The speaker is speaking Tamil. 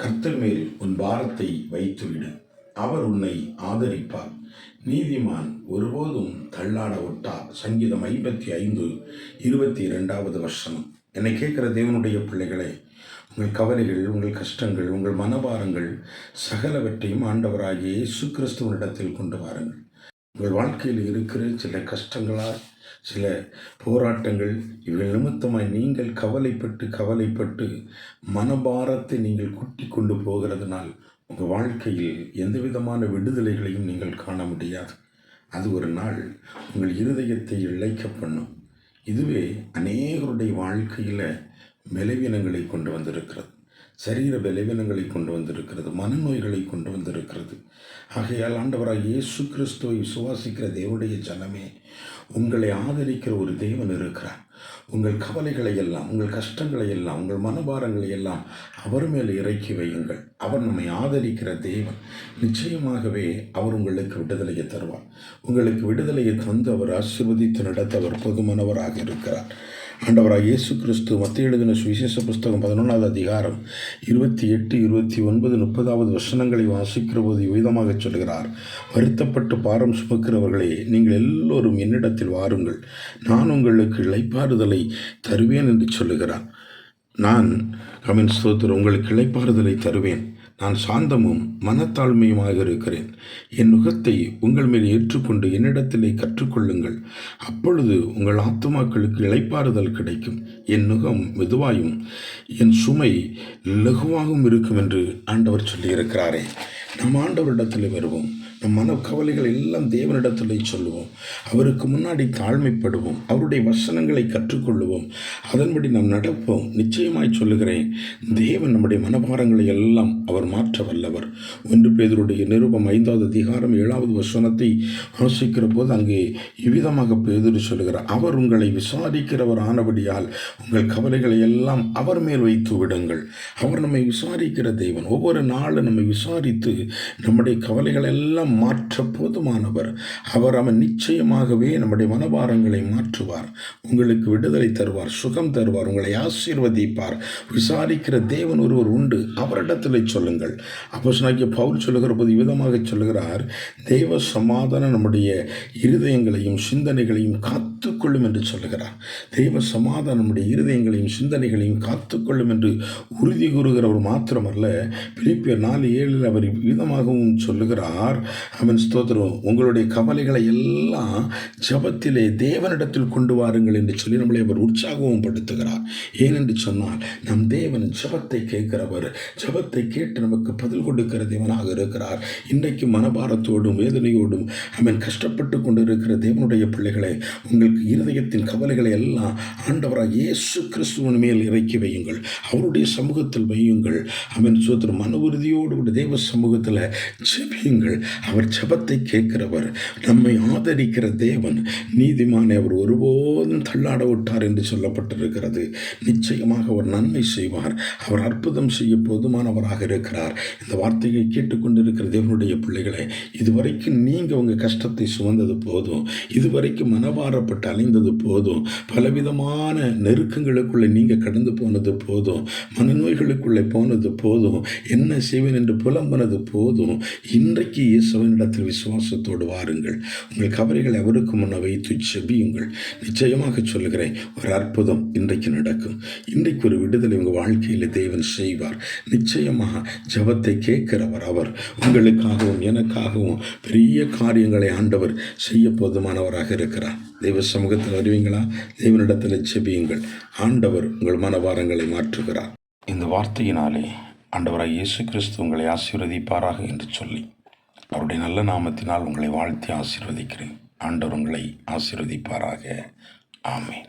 கர்த்தர் மேல் உன் பாரத்தை வைத்துவிடு. அவர் உன்னை ஆதரிப்பார். நீதிமான் ஒருபோதும் தள்ளாட விட்டார் சங்கீதம் ஐம்பத்தி ஐந்து இருபத்தி இரண்டாவது வருஷம் என்னை கேட்குற தேவனுடைய பிள்ளைகளே உங்கள் கவலைகள் உங்கள் கஷ்டங்கள் உங்கள் மனபாரங்கள் சகலவற்றையும் ஆண்டவராகிய இயேசு கிறிஸ்துவனிடத்தில் கொண்டு வாருங்கள். உங்கள் வாழ்க்கையில் இருக்கிற சில கஷ்டங்களால் சில போராட்டங்கள் இவை நிமித்தமாய் நீங்கள் கவலைப்பட்டு கவலைப்பட்டு மனபாரத்தை நீங்கள் குட்டி கொண்டு போகிறதுனால் உங்கள் வாழ்க்கையில் எந்த விதமான விடுதலைகளையும் நீங்கள் காண முடியாது. அது ஒரு நாள் உங்கள் இருதயத்தை இழைக்க பண்ணும். இதுவே அநேகருடைய வாழ்க்கையில் மெலவினங்களை கொண்டு வந்திருக்கிறது. சரீர பலவீனங்களை கொண்டு வந்திருக்கிறது மனநோய்களை கொண்டு வந்திருக்கிறது. ஆகையால் ஆண்டவராக இயேசு கிறிஸ்துவை விசுவாசிக்கிற தேவனுடைய ஜனமே உங்களை ஆதரிக்கிற ஒரு தேவன் இருக்கிறார். உங்கள் கவலைகளை எல்லாம் உங்கள் கஷ்டங்களை எல்லாம் உங்கள் மனபாரங்களை எல்லாம் அவர் மேல் இறக்கி வையுங்கள். அவர் நம்மை ஆதரிக்கிற தேவன். நிச்சயமாகவே அவர் உங்களுக்கு விடுதலையை தருவார். உங்களுக்கு விடுதலையை தந்து அவர் ஆசிர்வதித்து நடத்த அவர் பொதுமனவராக இருக்கிறார். ஆண்டவராக இயேசு கிறிஸ்து மத்திய எழுதின சுவிசேஷ புஸ்தகம் பதினொன்றாவது அதிகாரம் இருபத்தி எட்டு இருபத்தி ஒன்பது முப்பதாவது வசனங்களை வாசிக்கிற போது விதமாக சொல்கிறார் வருத்தப்பட்டு பாரம் சுமக்கிறவர்களே நீங்கள் எல்லோரும் என்னிடத்தில் வாருங்கள். நான் உங்களுக்கு இளைப்பாறுதலை தருவேன் என்று சொல்லுகிறார். நான் கமின் ஸ்தோத்திரம் உங்களுக்கு இளைப்பாறுதலை தருவேன். நான் சாந்தமும் மனத்தாழ்மையுமாக இருக்கிறேன். என் நுகத்தை உங்கள் மேல் ஏற்றுக்கொண்டு என்னிடத்திலே கற்றுக்கொள்ளுங்கள். அப்பொழுது உங்கள் ஆத்துமாக்களுக்கு இளைப்பாறுதல் கிடைக்கும். என் நுகம் மெதுவாயும் என் சுமை லகுவாகவும் இருக்கும் என்று ஆண்டவர் சொல்லியிருக்கிறாரே. நம் ஆண்டவரிடத்தில் வருவோம். நம் மன கவலைகள் எல்லாம் தேவனிடத்தில் சொல்லுவோம். அவருக்கு முன்னாடி தாழ்மைப்படுவோம். அவருடைய வசனங்களை கற்றுக்கொள்ளுவோம். அதன்படி நாம் நடப்போம். நிச்சயமாய் சொல்லுகிறேன் தேவன் நம்முடைய மனபாரங்களை எல்லாம் அவர் மாற்ற வல்லவர். ஒன்று பேதருடைய நிருபம் ஐந்தாவது அதிகாரம் ஏழாவது வசனத்தை யோசிக்கிற போது அங்கே இவ்விதமாக பேதுரு சொல்லுகிறார் அவர் உங்களை விசாரிக்கிறவர் ஆனபடியால் உங்கள் கவலைகளை எல்லாம் அவர் மேல் வைத்து விடுங்கள். அவர் நம்மை விசாரிக்கிற தேவன். ஒவ்வொரு நாளும் நம்மை விசாரித்து நம்முடைய கவலைகள் எல்லாம் மாற்ற போதுமானவர். அவர் அவன் நிச்சயமாகவே நம்முடைய மனபாரங்களை மாற்றுவார். உங்களுக்கு விடுதலை தருவார் சுகம் தருவார் உங்களை ஆசீர்வதிப்பார். விசாரிக்கிற தேவன் ஒருவர் உண்டு. அவரிடத்தில் சொல்லுங்கள். அப்போ சொன்னாக்கிய பவுல் சொல்லுகிற போது விதமாக சொல்லுகிறார் தெய்வ சமாதானம் நம்முடைய இருதயங்களையும் சிந்தனைகளையும் காத்துக்கொள்ளும் என்று சொல்லுகிறார். தெய்வ சமாதானம் நம்முடைய இருதயங்களையும் சிந்தனைகளையும் காத்துக்கொள்ளும் என்று உறுதி கூறுகிறவர் மாத்திரமல்ல. பிலிப்பியர் நாலு ஏழில் அவர் விதமாகவும் சொல்லுகிறார். அவன் ஸ்தோத்திரம். உங்களுடைய கவலைகளை எல்லாம் ஜபத்திலே தேவனிடத்தில் கொண்டு வாருங்கள் என்று சொல்லி நம்மளை அவர் உற்சாகமும் படுத்துகிறார். ஏனென்று சொன்னால் நம் தேவன் ஜபத்தை கேட்கிறவர். ஜபத்தை கேட்டு நமக்கு பதில் கொடுக்கிற தேவனாக இருக்கிறார். இன்றைக்கு மனபாரத்தோடும் வேதனையோடும் அவன் கஷ்டப்பட்டு கொண்டு இருக்கிற தேவனுடைய பிள்ளைகளை உங்களுக்கு இருதயத்தின் கவலைகளை எல்லாம் ஆண்டவராக இயேசு கிறிஸ்துவன் மேல் இறக்கி வையுங்கள். அவருடைய சமூகத்தில் வையுங்கள். அவன் சோத்திர மன உறுதியோடு கூட தேவ சமூகத்தில் ஜெபியுங்கள். அவர் ஜபத்தை கேட்கிறவர் நம்மை ஆதரிக்கிற தேவன் நீதிமானை அவர் ஒருபோதும் தள்ளாட விட்டார் என்று சொல்லப்பட்டிருக்கிறது. நிச்சயமாக அவர் நன்மை செய்வார். அவர் அற்புதம் செய்ய போதுமானவராக இருக்கிறார். இந்த வார்த்தையை கேட்டுக்கொண்டிருக்கிற தேவனுடைய பிள்ளைகளை இதுவரைக்கும் நீங்கள் உங்கள் கஷ்டத்தை சுமந்தது போதும். இதுவரைக்கும் மனவாரப்பட்டு அலைந்தது போதும். பலவிதமான நெருக்கங்களுக்குள்ளே நீங்கள் கடந்து போனது போதும். மனநோய்களுக்குள்ளே போனது போதும். என்ன செய்வேன் என்று புலம்பனது போதும். இன்றைக்கு இயேசுவனிடத்தில் விசுவாசத்தோடு வாருங்கள். உங்கள் கவலைகளை அவருக்கு முன்ன வைத்து செபியுங்கள் நிச்சயமாக சொல்லுகிறேன் ஒரு அற்புதம் இன்றைக்கு நடக்கும். இன்றைக்கு ஒரு விடுதலை உங்கள் வாழ்க்கையில் தேவன் செய்வார். நிச்சயமாக ஜபத்தை கேட்கிறவர் அவர். உங்களுக்காகவும் எனக்காகவும் பெரிய காரியங்களை ஆண்டவர் செய்ய போதுமானவராக இருக்கிறார். தெய்வ சமூகத்தில் வருவீங்களா? தேவனிடத்தில் செபியுங்கள் ஆண்டவர் உங்கள் மனவாரங்களை மாற்றுகிறார். இந்த வார்த்தையினாலே ஆண்டவராக இயேசு கிறிஸ்து உங்களை ஆசீர்வதிப்பாராக என்று சொல்லி அவருடைய நல்ல நாமத்தினால் உங்களை வாழ்த்தி ஆசீர்வதிக்கிறேன். ஆண்டவர் உங்களை ஆசீர்வதிப்பாராக. ஆமேன்.